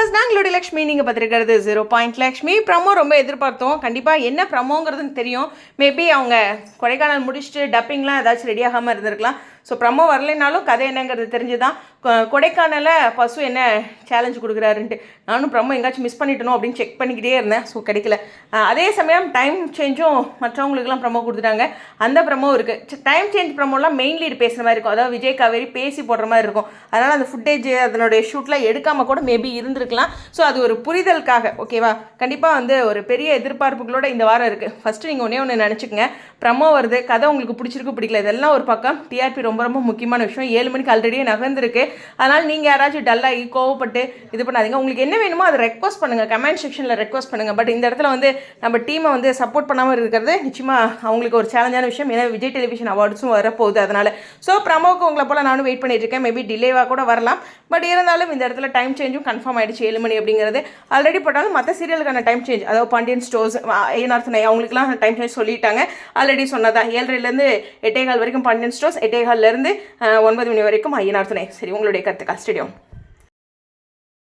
was Bengaluru Lakshmi நீங்கள் பார்த்துருக்கிறது zero point Lakshmi. Promo ரொம்ப எதிர்பார்த்தோம். கண்டிப்பாக என்ன ப்ரமோங்கிறதுன்னு தெரியும். மேபி அவங்க கொடைக்கானல் முடிச்சுட்டு டப்பிங்லாம் ஏதாச்சும் ரெடி ஆகாமல் இருந்திருக்கலாம். ஸோ ப்ரமோ வரலைனாலும் கதை என்னங்கிறது தெரிஞ்சு தான் கொடைக்கானலில் பசு என்ன சேலஞ்ச் கொடுக்குறாருன்ட்டு. நானும் ப்ரமோ எங்கேயாச்சும் மிஸ் பண்ணிட்டணும் அப்படின்னு செக் பண்ணிக்கிட்டே இருந்தேன். ஸோ கிடைக்கல. அதே சமயம் டைம் சேஞ்சும் மற்றவங்களுக்குலாம் ப்ரமோ கொடுத்துட்டாங்க. அந்த ப்ரமோ இருக்குது டைம் சேஞ்ச் ப்ரமோலாம் மெயின் லீடு பேசுகிற மாதிரி இருக்கும். அதாவது விஜய் காவேரி பேசி போடுற மாதிரி இருக்கும். அதனால் அந்த ஃபுட்டேஜ் அதனுடைய ஷூட்லாம் எடுக்காமல் கூட மேபி இருந்திருக்கலாம். ஸோ அது ஒரு புரிதலுக்காக ஓகேவா கண்டிப்பாக வந்து ஒரு பெரிய எதிர்பார்ப்புகளோட இந்த வாரம் இருக்குது ஃபஸ்ட்டு நீங்கள் ஒன்றே ஒன்று நினச்சிக்கங்க. ப்ரமோ வருது கதை உங்களுக்கு பிடிச்சிருக்கு பிடிக்கல இதெல்லாம் ஒரு பக்கம். டிஆர்பி ரொம்ப ரொம்ப முக்கியமான விஷயம். ஏழு மணிக்கு ஆல்ரெடியே நகர்ந்துருக்கு. அதனால் நீங்கள் யாராச்சும் டல்லாகி கோவப்பட்டு இது பண்ணாதீங்க. உங்களுக்கு என்ன வேணுமோ அதை ரெக்வஸ்ட் பண்ணுங்கள் கமெண்ட் செக்ஷனில் ரெக்வஸ்ட் பண்ணுங்கள் பட் இந்த இடத்துல வந்து நம்ம டீமை வந்து சப்போர்ட் பண்ணாமல் இருக்கிறது நிச்சயமாக அவங்களுக்கு ஒரு சேலஞ்சான விஷயம். ஏன்னா விஜய் டெலிவிஷன் அவார்ட்ஸும் வரப்போகுது அதனால். ஸோ ப்ரமோக்கு உங்களை போல் நானும் வெயிட் பண்ணிட்டு இருக்கேன். மேபி டிலேவாக கூட வரலாம். பட் இருந்தாலும் இந்த இடத்துல டைம் சேஞ்சும் கன்ஃபார்ம் ஆகிடுச்சு ஏழு மணி அப்படிங்கிறது ஆல்ரெடி போட்டாலும் மற்ற சீரியலுக்கான டைம் சேஞ்ச் அதாவது பாண்டியன் ஸ்டோர்ஸ் ஐயனார் துணை அவங்களுக்குலாம் டைம் சேஞ்ச் சொல்லிட்டாங்க. ஆல்ரெடி சொன்னதா ஏழரைலேருந்து எட்டே கால் வரைக்கும் பாண்டியன் ஸ்டோர்ஸ் எட்டே கால்லேருந்து ஒன்பது மணி வரைக்கும் ஐயனார் துணை. சரி உங்களுடைய கருத்துக்கா? ஸ்டேடியம்